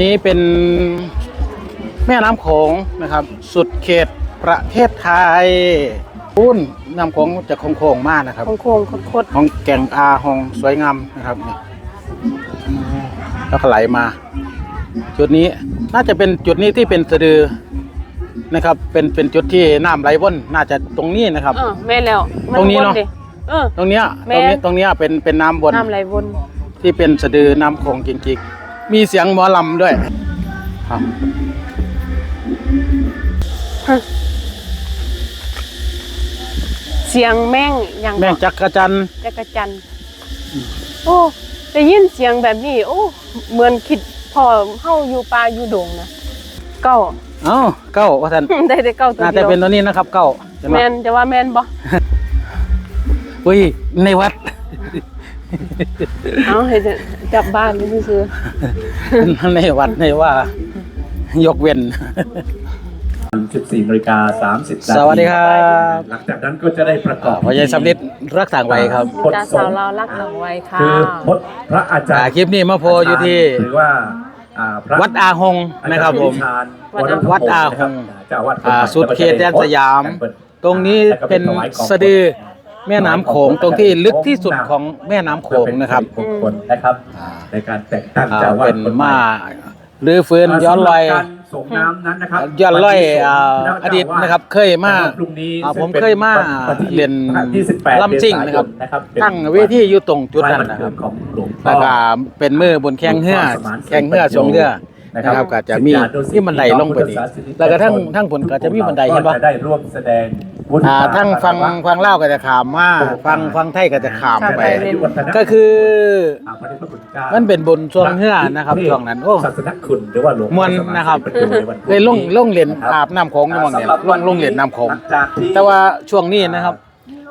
นี้เป็นแม่น้ำโขงนะครับ สุดเขตประเทศไทยปุ้นน้ำโขงจะโค้งๆมากนะครับโค้งๆโคตรของแก่งอาหองสวยงามนะครับนี่แล้วก็ไหลมา จุดนี้น่าจะเป็นจุดนี้ที่เป็นสะดือนะครับ เป็นเป็นจุดที่น้ำไหลว่นน่าจะตรงนี้นะครับ เออแม่นแล้วมัตรงนี้เนอะวดิเออ ตรงเนี้ยแม่ตรงนี้ตรงเนี้ยเป็นเป็นน้ำวนน้ำไหลวนที่เป็นสะดือน้ำโขงจริงๆ มีเสียงหมอลำด้วยครับเสียงแม่งอย่างแม่งจักรจันทร์จักรจันทร์โอ้ได้ยินเสียงแบบนี้ โอ้เหมือนคิดพอเฮาอยู่ป่าอยู่ดงนะเก้าเอ้าเก้าว่าท่านได้แต่เก้าตัวน่าเดีจะยวเป็นตัวนี้นะครับ เก้าใช่ไหมแม่นจะว่าแม่นบ่อุ้ยในวัด เอาให้จับบ้านนี่ซื่อในวัดในว่า ยกเว้น 14นาฬิกา30นาทีสวัสดีครับ หลังจากนั้นก็จะได้ประกอบพอใหญสำลิดรักษาไว้ครับๆจ้าสาวเราวรักหลังไว้ค่ะคือพจน์พระอาจารอ่าย์คลิปนี้มาโพสต์อยู่ที่หรือว่าอ่าพระวัดอาหงนะครับผมอาจารย์วิชาญวัดอาหงเจ้าอาวาสอ่าสุดเขตแดนสยาม ตรงนี้เป็นสะดือ แม่น้ำโขงตรงที่ลึกที่สุดของแม่น้ำโขงนะครับเพื่อเป็นสิริมงคลนะครับ ในการแต่งตั้งอ่าเจ้าอาวาสเป็นคนใหมาหรือฟื้นย้อนรอย สำหรับการส่งน้ำนั้นนะครับย้อนรอยวันที่อ่าส่งอดีตนะครับเคยมาพรุ่งนี้อ่าผมซึ่งป็นเคยมาวันที่เรียน28ลำซิ่งนะครับ เมษายนเป็นตั้งเวทีอยู่ตรงจุดนั้นวันนะคเกิรับดของหลวงพ่แล้วอก็เป็นมือบนแข้งเหือแข้งเหือสองเหือนะครับ ก็จะมีที่บันไดลงไปดีแล้วก็ทั้งทั้งผลก็จะมีบันไดเห็นปะ ก็จะได้ร่วมแสดง วุฒิอ่าภาวะทั้งฟังฟังเล่าวก็จะขามมาฟังฟังไทยก็จะขามไปอายุวัฒนะก็คือ อ่าพระเดชพระคุณเจ้ามันเป็นบนช่วงเหือนะครับช่วงนั้นโอ้ ศาสนคุณหรือว่าหลวงพ่อม่วนนะครับ สมาชิกประจำในวันพรุ่งเลยลงนี้ลงเหรียญอาบน้ำโขงอยู่หมองเนี่ยสำหรับลงลงเหรียญน้ำโขงหลัจากที่แต่ว่าช่วงนี้นะครับ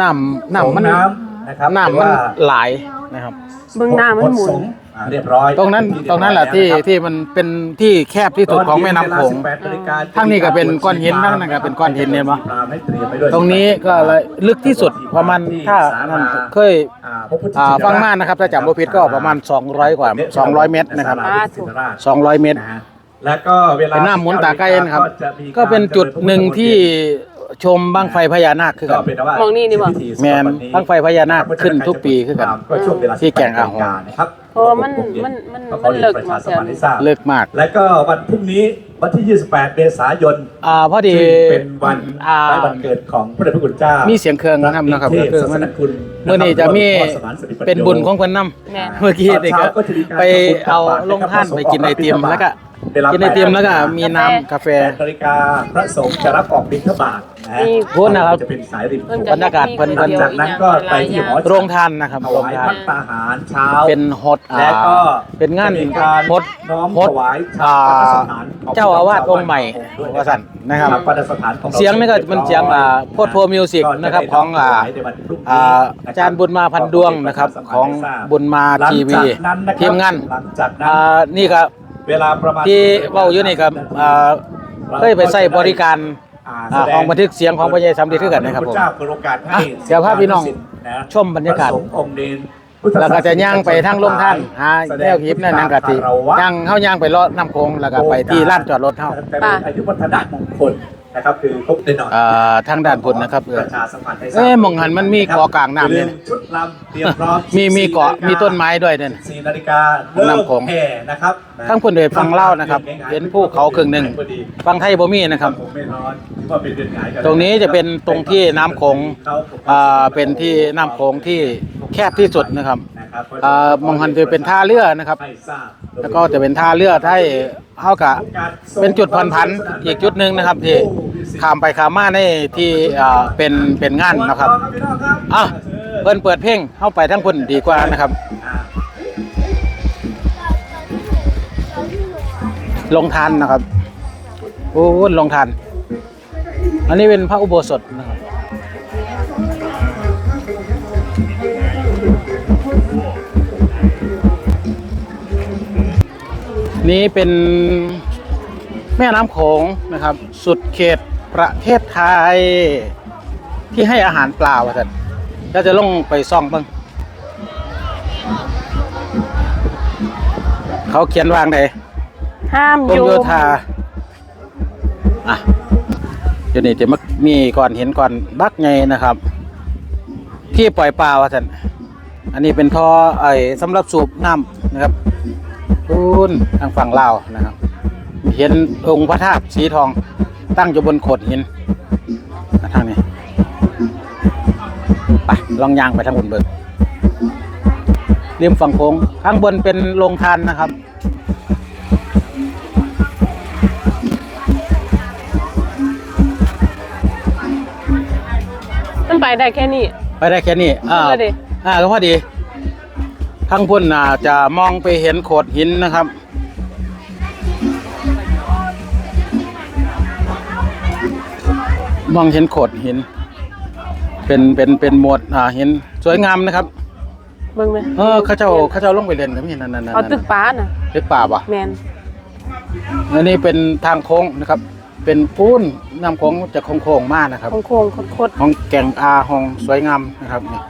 น้ำน้ำมัน น้ำนะครับน้ำมันหลายนะครับ เบื้องหน้ามันหมุนอ่า เรียบร้อยตรงนั้นตรงนั้นแหละที่ที่มันเป็นที่แคบที่สุดของแม่น้ำโขงทั้งนี้ก็เป็นก้อนหินทั้งนั้นก็เป็นก้อนหินเนี่ยมั้ยตรงนี้ก็เลยลึกที่สุดประมาณถ้านั่นเคยอ่าฟังมากนะครับถ้าจำบ่ผิดก็ประมาณ 200 กว่า 200 เมตรนะครับ 200 เมตร แล้วก็เวลาเป็นหน้าหมุนตาใกล้นะครับจะมีก็เป็นจุดหนึ่งที่ชมบั้งไฟพญานาคคือก็กันเป็นว่ามองนี่นี่บ่แมนบั้งไฟพญานาคขึ้นทุกปีคือกันก็ช่วงเวลาที่แก่งอาหงนะครับเพราะว่ามันมันมันก็ขอเรียมันเลิกประชาสัมพันธ์มาเสียให้ทราบเลิกมาก แล้วก็วันพรุ่งนี้วันที่ 28 เมษายนอ่าพอดีซึ่งเป็นวันอ่าคล้ายวันเกิดของพระเดชพระคุณเจ้า มีมีเสียงเครื่องนำนะครับก็คือมันคุณเมื่อนี้จะมีเป็นบุญของเพิ่นนำแม่นเมื่อกี้นี่ก็ไปเอาลงท่านไปกินไอติมแล้วก็ กินไอติมแล้วก็มีน้ำกาแฟ แปดนาฬิกาพระสงฆ์จะรับออกบิณฑบาตนะฮะมีโทษนะครับ จะเป็นสายริมเพิ่นโขก็งบรรยากาศเพิ่น หลังจากนั้นก็ไปที่หอโรงทานนะครับถโรงวายทานพัตตาหารเช้า เป็นฮดอ่าและก็เป็นงานจะมีการฮดน้อมฮดถวายอ่าประดิษฐานขเจ้าอาวาสองค์ใหม่ด้วยว่าสั่นนะครับประดิษฐานของราเสียงนี่ก็เป็นเสียงอ่าโพธิ์โพมิวสิกนะครับของอ่าในวันพรุ่งนี้อ่าอาจารย์บุญมาพันดวงนะครับของบุญมาหลังทีวีจากนั้นนะครับทีมงานหลังจากนั้น อ่านี่ก็ เวลาประมาณที่เว้าอยู่นี่ก็อ่าเคยไปใช้บริการอ่าของบันทึกเสียงของพระเยซูสำริดคือกันนะครับผมพะเจ้าเปิดโอกาสให้อะเดี๋ยวพาพี่น้องชมบรรยากาศพะสงฆ์องค์เนรพุทธแล้วก็จะย่างไปทางลงท่านหาแสดแนวคลิปนั่นนั่นก็สิย่างเฮาย่างไปเลาะน้ำโขงแล้วก็ไปที่ลานจอดรถเฮาจะเป็นอายุวัฒนะมงคล นะครับคือครบได้หน่อยอ่าทางด้านพุ่นนะครับเอปอระชาสัมพันธ์ให้ทราบเอ๊ะมองหันมันมีเกาะกลางน้ำเนี่ยอย่าลืมชุดลำเตรียมพร้อมมีมีเกาะมีต้นไม้ด้วยเนี่ยสี่นาฬิกาเริ่มน้ำโขง แห่นะครับทั้งพุ่นเดยฟังเล่านะครับ เห็นภูเขาครึ่งหนึ่งฟังไทยบ่มีนะครับ ผมไม่ร้อนที่ว่าเป็นเดือนหงายกัตรงนี้จะเป็นตรงที่น้ำโขงอ่าเป็นที่น้ำโขงที่แคบที่สุดนะครับอ่ามองหันจะเป็นท่าเรือนะครับไม่ทราบ แล้วก็จะเป็นท่าเรือที่เฮากะเป็นจุดผ่อนผันอีกจุดหนึ่งนะครับ ที่ข้ามไปข้ามมาในที่เป็นเป็นงานนะครับอะเพิ่นเปิดเพลงเข้าไปทั้งพุ่นดีกว่านะครับ ลงทานนะครับโอ้ลงทาน อันนี้เป็นพระอุโบสถนะครับ นี่เป็นแม่น้ำโขงนะครับ สุดเขตประเทศไทย ที่ให้อาหารปลาว่าท่านแล้วจะลงไปซ่องบ้างเขาเขียนวางไหนห้ามกรโยมโยมธาอะเดี๋ยวนี้จะมามีก่อนเห็นก่อนบักไงนะครับ ที่ปล่อยปลาว่าท่านอันนี้เป็นท่อไอ้สำหรับสูบน้ำนะครับ คูนทางฝั่งลาวนะครับ เห็นองค์พระธาตุสีทองตั้งอยู่บนโขดหินอะทางนี้ไปลองยางไปทางบนเบิกริมฝั่งโค้งข้างบนเป็นโรงทานนะครับมันไปได้แค่นี้ ไปได้แค่นี้ อ่าพอดีอ่าก็พอดี ข้างพุ่นน่ะจะมองไปเห็นโขดหินนะครับ มองเห็นโขดหิน เป็นเป็นเป็นหมวดอ่าเห็นสวยงามนะครับ เบิ่งไหมเออเขาเจ้าเขาเจ้าลงไปเล่นกันไม่เห็นนั่นนั่นนั่นเอาตึกป้าน่ะตึกป่าป่ะแมนอันนี้เป็นทางโค้งนะครับ เป็นปูนน้ำโค้งจะโค้งๆมากนะครับโค้งๆโคตรห้องแก่งอาห้องสวยงามนะครับนี่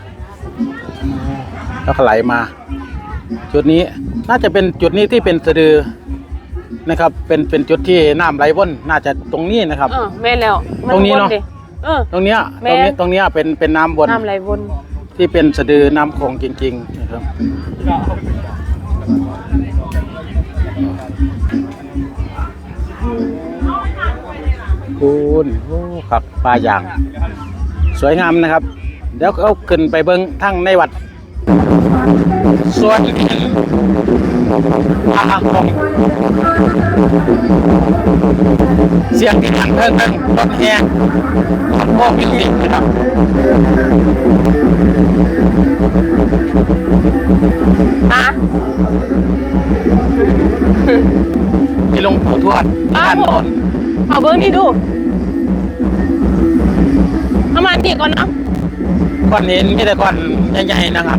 แล้วก็ไหลมา จุดนี้น่าจะเป็นจุดนี้ที่เป็นสะดือนะครับ เป็นเป็นจุดที่น้ำไหลว่นน่าจะตรงนี้นะครับ เออแม่นแล้วมัตรงนี้เนอะ วดิเออ ตรงเนี้ยแม่ตรงนี้ตรงเนี้ยเป็นเป็นน้ำวนน้ำไหลวนที่เป็นสะดือน้ำโขงจริงๆนะครับคุณโอ้ขับปลาอย่าง สวยงามนะครับ เดี๋ยวเอาขึ้นไปเบิ้งทั้งในวัด ส่วนอาของเสียงที่ดังเพิ่งเพิ่งรถแห่โอ้มิวสิกนะครับอะที่ลงปู่ทวดอ้าวเอาเบิ่งนี่ดูเอามานี่ก่อนนะ ก้อนเห็นมีแต่ก้อนใหญ่ๆนะครับ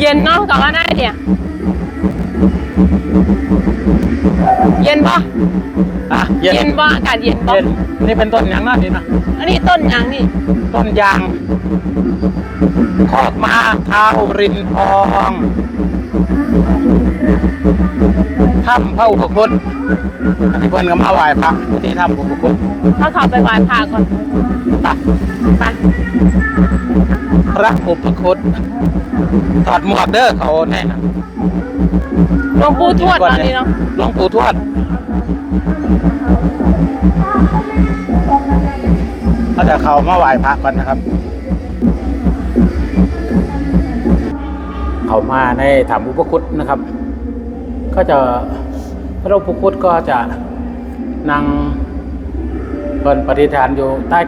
เย็นเนาะกับว่าได้เนี่ย เย็นปะอะเย็นเย็นปะอากาศเย็นปะเย็นนี่เป็นต้นอย่างนั้นดีนะอันนี้ต้นยางนี่ ต้นยางขอกมาเท้ารินทองถ้ำพระอุปคุตอันนี้เพิ่นก็มาไหว้พระที่ถ้ำอุปคุตถ้าเขาไปไหว้พระก่อนไปไปพระอุปคุตถอดหมวกเด้อเขาแน่นะหลวงปู่ทวดตอนนี้เนาะ หลวงปู่ทวดเขาจะเข้ามาไหว้พระก่อนนะครับ เข้ามาในถ้ำอุปคุตนะครับ ก็จะพระอุปคุตก็จะนั่งเปินปฏิฐานอยู่ใต้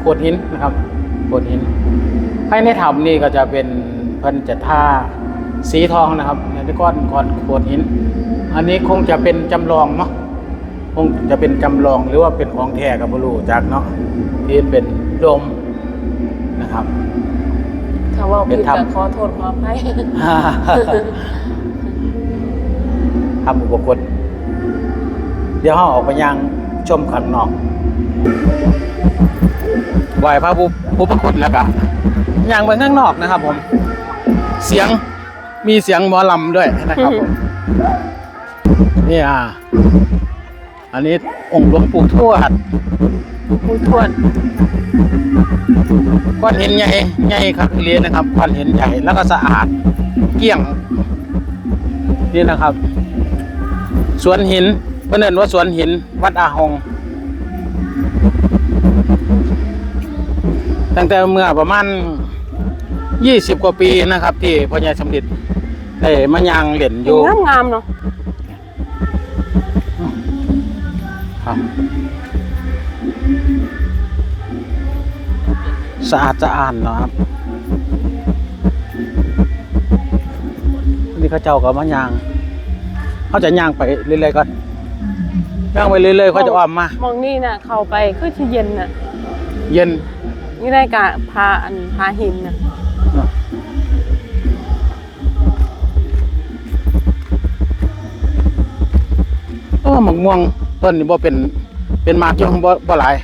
โขดหินนะครับโขดหินภายในถ้ำนี่ก็จะเป็นเพิ่นจะท่าสีทองนะครับ ในก้อนก้อนโขดหิน อันนี้คงจะเป็นจำลองเนาะคงจะเป็นจำลองหรือว่าเป็นของแท้กับบรูจากเนาะที่เป็นโดมนะครับถ้าว่าเป็ผินดธรรมก็ขอโทษขออภัยทำอุปกรณ์เดี๋ยวห้องออกไปยังชมข้างนอกไหวพระผู้ผู้ประคุณแล้วก็ยังไปข้างนอกนะครับผม เสียง มีเสียงหมอลำด้วยนะครับผมนี่อะอันนี้องค์หลวงปู่ทวดปู่ทวดก้อนหินใหญ่ใหญ่ครับเรียนนะครับก้อนหินใหญ่แล้วก็สะอาดเกลี้ยง นี่นะครับ สวนหินเพื่อนเอิ้นว่าสวนหินวัดอาหง ตั้งแต่เมื่อประมาณยี่สิบกว่าปีนะครับ ที่พ่อใหญ่สมเด็จ ได้มายางเหรียญอยู่งามงามๆเนาะครับสะอาดสะอาดเนาะครับนี่เขาเจ้าก็มายางเขาจะย่างไปเรื่อยๆก่อนย่างไปเรื่อยๆเขาจะอ้อมมา มองนี่น่ะ เข้าไปคือที่เย็นน่ะเย็น นี่ได้กะพาอันพาหินน่ะ มกม่วงต้นนี้บ่เป็นเป็นหมากอยู่บ่บ่หลาย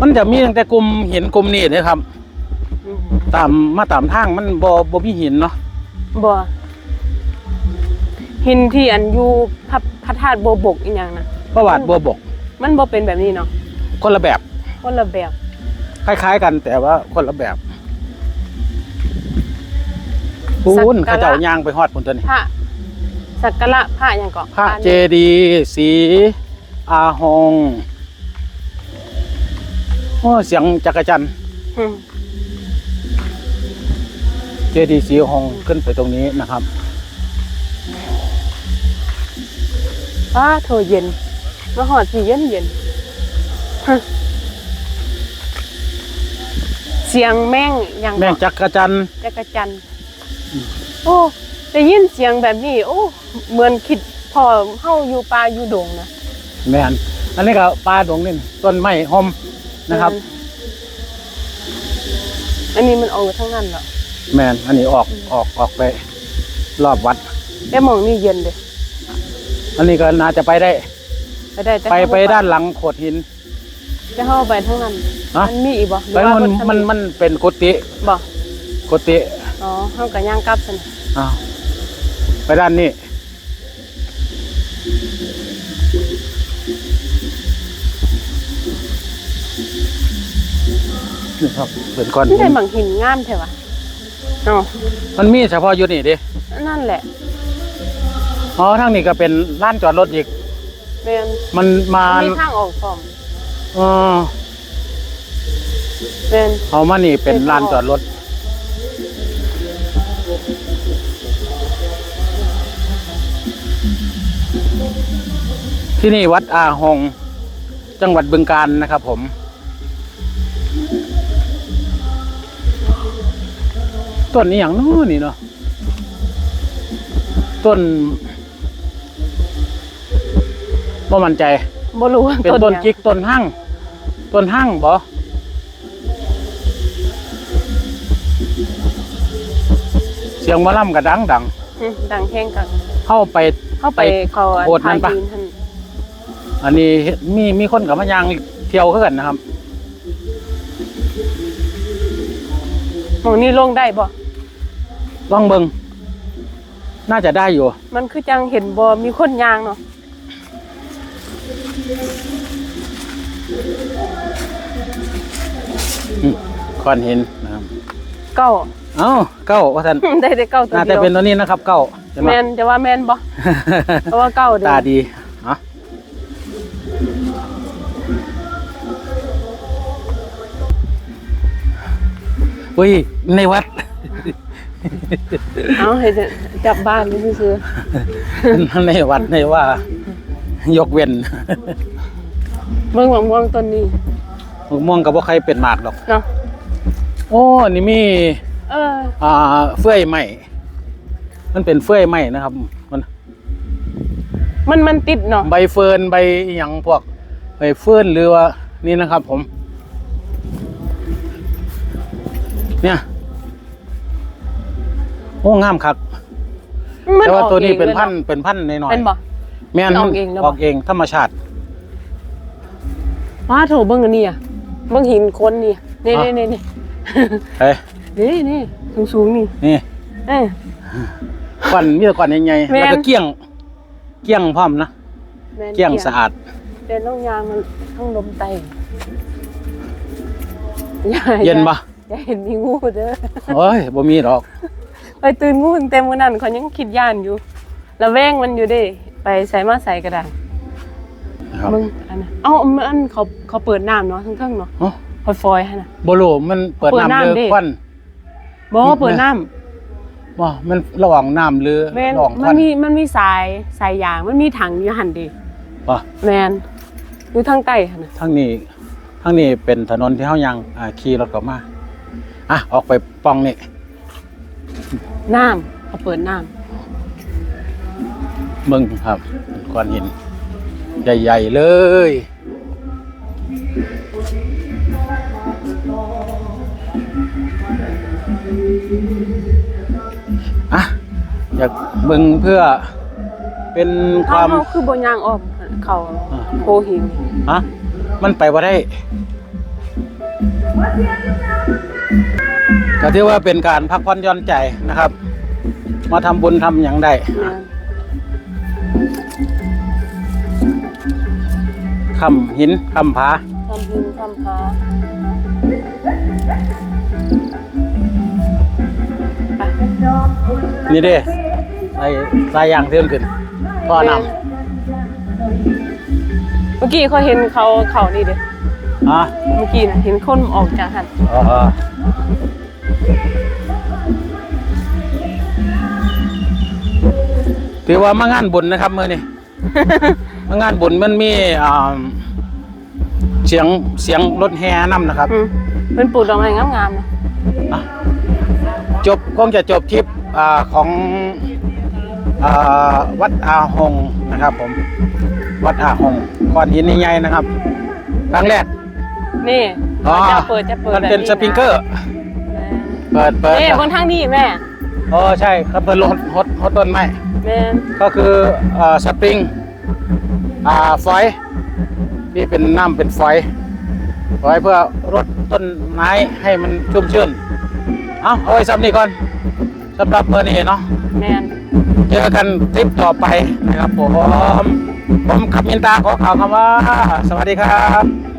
มันจะมีตั้งแต่กลุ่มหินกลุ่มนี้นะครับอืมตามมาตามทางมันบ่บ่มีหินเนาะบ่หินที่อันอยู่พระพระธาตุโบบกอีหยังนะประวัติบัวบก มันบ่เป็นแบบนี้เนาะคนละแบบ คนละแบบ คล้าย ๆ กันแต่ว่าคนละแบบปูสักนการะเขาเจ้าย่างไปฮอดพุ่นตัวนี้พระ สักการะพระหยังก็พระเจดีย์สี อาหงโอ้เสียงจักรจันทร์อืมเจดีย์สีอาหงขึ้นไปตรงนี้นะครับฟ้าโถเย็นมาหอดสิเย็นเย็นฮะเสียงแม่งหยังก็แม่งจักรจันทร์จักรจันทร์โอ้ ได้ยินเสียงแบบนี้ โอ้ เหมือนคิดพอเฮาอยู่ป่าอยู่ดงนะแม่นอันนี้ก็ปลาดงนี่ต้นไม้หอมนะครับ อันนี้มันออกทั้งนั้นเหรอแม่นอันนี้ออกออกออกไป รอบวัดแต่หมองนี่เย็นเด้อันนี้ก็น่าจะไปได้ ไปได้แต่ไปเฮไปด้านหลังโขดหินจะเฮาไปทั้งนั้นฮะมันมีอีกบ่หรือไปว่ามันบ่ทัมันมันเป็นกุฏิบ่กุฏิอ๋อเฮาก็ย่างกลับซั่นอ้าว ไปด้านนี้ นี่ครับเป็นก้อนนี่หิได้นหมังหินงามแท้วะเนาะมันมีเฉพาะอยู่นี่ดินั่นแหละอ๋อทางนี้ก็เป็นร้านจอดรถอีกแม่นมันมามีทางออกพร้อมเออแม่นเอามานี่เป็นลานจอดรถ ที่นี่วัดอาหง จังหวัดบึงการนะครับผม ต้นนี้อย่างนู้นนี่เนาะต้นบ่มั่นใจบ่รู้ว่าเป็นต้นหยังจิกต้นหั่งต้นหั่งบ่เสียงหมะล่ำกระดังดัง อืมดังแห้งกัน เข้าไป เข้าไปเขาอันโบสถ์นั่นปะพายืหั่นอันนี้มีมีคนกับมายางเที่ยวคือกันนะครับ หมองนี้ลงได้บ่ ลองเบิงน่าจะได้อยู่ มันคือจังเห็นบ่ มีคนยางเนาะอืมก้อนหินนะครับ เก้า เอ้าเก้าว่าท่าน ได้แต่เก้าตัวน่าเดีจะยวเป็นตัวนี้นะครับ เก้าใช่ไหม แม่นจะว่าแม่นบ่เพราะว่าเก้าเด้ตาดีเอะอุ้ยในวัด เอาให้จับบ้านนี่ซื่อในวัดในว่า ยกเว้นๆเบิ่งมะม่วงต้นนี้มะม่วงกับว่าใครเป็นหมากหรอกเนาะโอ้นี่มี เอออ่าเฟื่อยใหม่ มันเป็นเฟื่อยใหม่นะครับ มัน มันมันติดเนาะใบเฟิร์นใบอหย่างพวกใบเฟิร์นหรือว่านี่นะครับผม เนี่ยโอ้งามคักมันแต่ว่าออกตัวนี้องเป็นลยพันอะธุ์เป็นพันธุ์น้อยๆเป็นบ่แม่นมันออกเองแล้วบ่ออกเองธรรมชาติ ว้าโถเบิ่งอันนี้อะเบิ่งหินคนนี่นี่อะนี่นี่ เอ้ยนี่นี่สูงสูงๆนี่นี่ เอ้ย ก้อนมีแต่ก้อนใหญ่ๆแม่น แล้วก็เกลี้ยง เกลี้ยงพร้อมนะแม่นเกลี้ยงสะอาดเป็นต้องยางมันต้องลมไตอย่าเย็นปะอย่าเห็นมีงูเด้อโอ้ยบ่มีหรอก ไปตื่นงูเต็มวันนั้นเขายังคิดย่านอยู่ระแวงมันอยู่เด้ไปใส่มาใส่ก็ได้นะครับมึงอันน่ะเอ้ามันเขาเขาเปิดน้ำเนาะทั้งเครื่องเนาะอ๋อคอยฟอยให้น่ะ บ่รู้มันเปิดเปิดน้ำน้ำหรือดิ ควันบ่เปิดน้ำ ว่ามันระหว่างน้ำหรือแมนระหว่างคมัวันนมีมันมีสายสายยางมันมีถังอยู่หันเดีว่าแมนอยู่ทางใต้หั่นน่ะทั้งนี้ทั้งนี้เป็นถนนที่เฮายังอ่าขี่รถกลับมาอะออกไปปล่องนี่น้ำเขาเปิดน้มึงครับก้อนหิน ใหญ่ ๆ เลย อะอยากมึงเพื่อเป็นำความเฮาคือบ่ยางออกเขาอ่าโพหินฮะมันไปว่าได้ก็ถือว่าเป็นการพักผ่อนหย่อนใจนะครับ มาทำบุญทำอย่างใดแม่นคำหินคำผาทำพิมพ์ทำพา นี่เด้ไอ้สายยางเทือนขึ้นพ่อนเมื่อกี้เขาเห็นเขาเขานี่เด้ำอะเมื่อกี้นะเห็นคนออกจากหันเออถือว่ามางานบุญนะครับมื่อนี้มางานบุญมันมีอ่าเสียงเสียงรถแห่นำนะครับอืมเป็นปลูกดอกไม้งามๆนะอะ จบคงจะจบทริปอ่าของอ่าวัดอาหงนะครับ ผม วัดอาหงก้อนหินใหญ่ๆนะครับ ครั้งแรกนี่อ๋อจะเปิดจะเปิดมันเป็นแบบสปริงเกอร์ เปิดเปิดนี่บนทางนี้แม่โอ้ใช่ครับเพิ่นลดฮดฮดต้นไม้แม่นก็คืออ่าสปริงอ่าฝอยที่เป็นน้ำเป็นฝอยฝอยเพื่อรดต้นไม้ให้มันชุ่มชื่น เอาเอาไว้ซ้ำนี่ก่อนสำหรับเมื่อนี้เนาะแม่นเจอกันทริปต่อไปนะครับผมผมขับมินตาขอกล่าวคำว่า สวัสดีครับ